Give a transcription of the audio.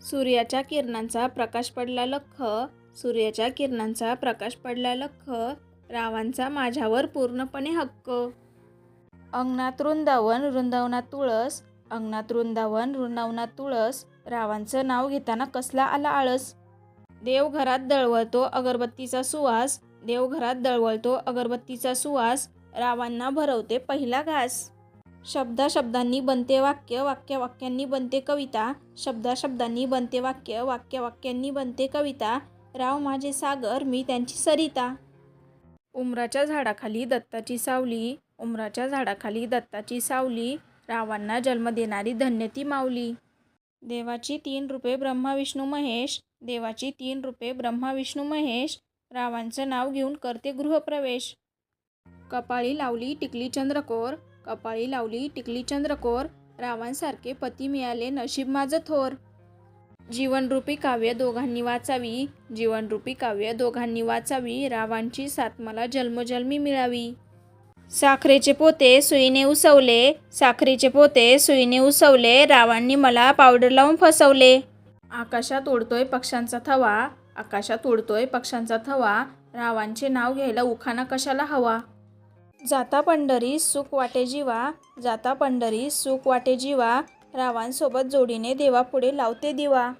सूर्याच्या किरणांचा प्रकाश पडला लख सूर्याच्या किरणांचा प्रकाश पडला लख रावांचा माझ्यावर पूर्णपणे हक्क. अंगणात वृंदावन वृंदावनात तुळस अंगणात वृंदावन वृंदावनात तुळस रावांचं नाव घेताना कसला आला आळस? देवघरात दळवळतो अगरबत्तीचा सुवास देवघरात दळवळतो अगरबत्तीचा सुवास रावांना भरवते पहिला घास. शब्दा शब्दांनी बनते वाक्य वाक्य वाक्यांनी बनते कविता. शब्दा शब्दांनी बनते वाक्य वाक्य वाक्यांनी बनते कविता. राव माझे सागर मी त्यांची सरिता. उमराच्या झाडाखाली दत्ताची सावली. उमराच्या झाडाखाली दत्ताची सावली. रावांना जन्म देणारी धन्य ती माऊली. देवाची तीन रूपे ब्रह्मा विष्णू महेश. देवाची तीन रूपे ब्रह्मा विष्णू महेश. रावांचं नाव घेऊन करते गृहप्रवेश. कपाळी लावली टिकली चंद्रकोर. कपाळी लावली टिकली चंद्रकोर रावांसारखे पती मिळाले नशीब माझं थोर. जीवनरूपी काव्य दोघांनी वाचावी जीवनरूपी काव्य दोघांनी वाचावी रावांची साथ मला जन्मजन्मी मिळावी. साखरेचे पोते सुईने उसवले साखरेचे पोते सुईने उसवले रावांनी मला पावडर लावून फसवले. आकाशात उडतोय पक्ष्यांचा थवा आकाशात उडतोय पक्ष्यांचा थवा रावांचे नाव घ्यायला उखाणा कशाला हवा? जाता पंढरी सुख वाटे जीवा. जाता पंढरी सुख वाटे जीवा. रावांसोबत जोडीने देवापुढे लावते दिवा.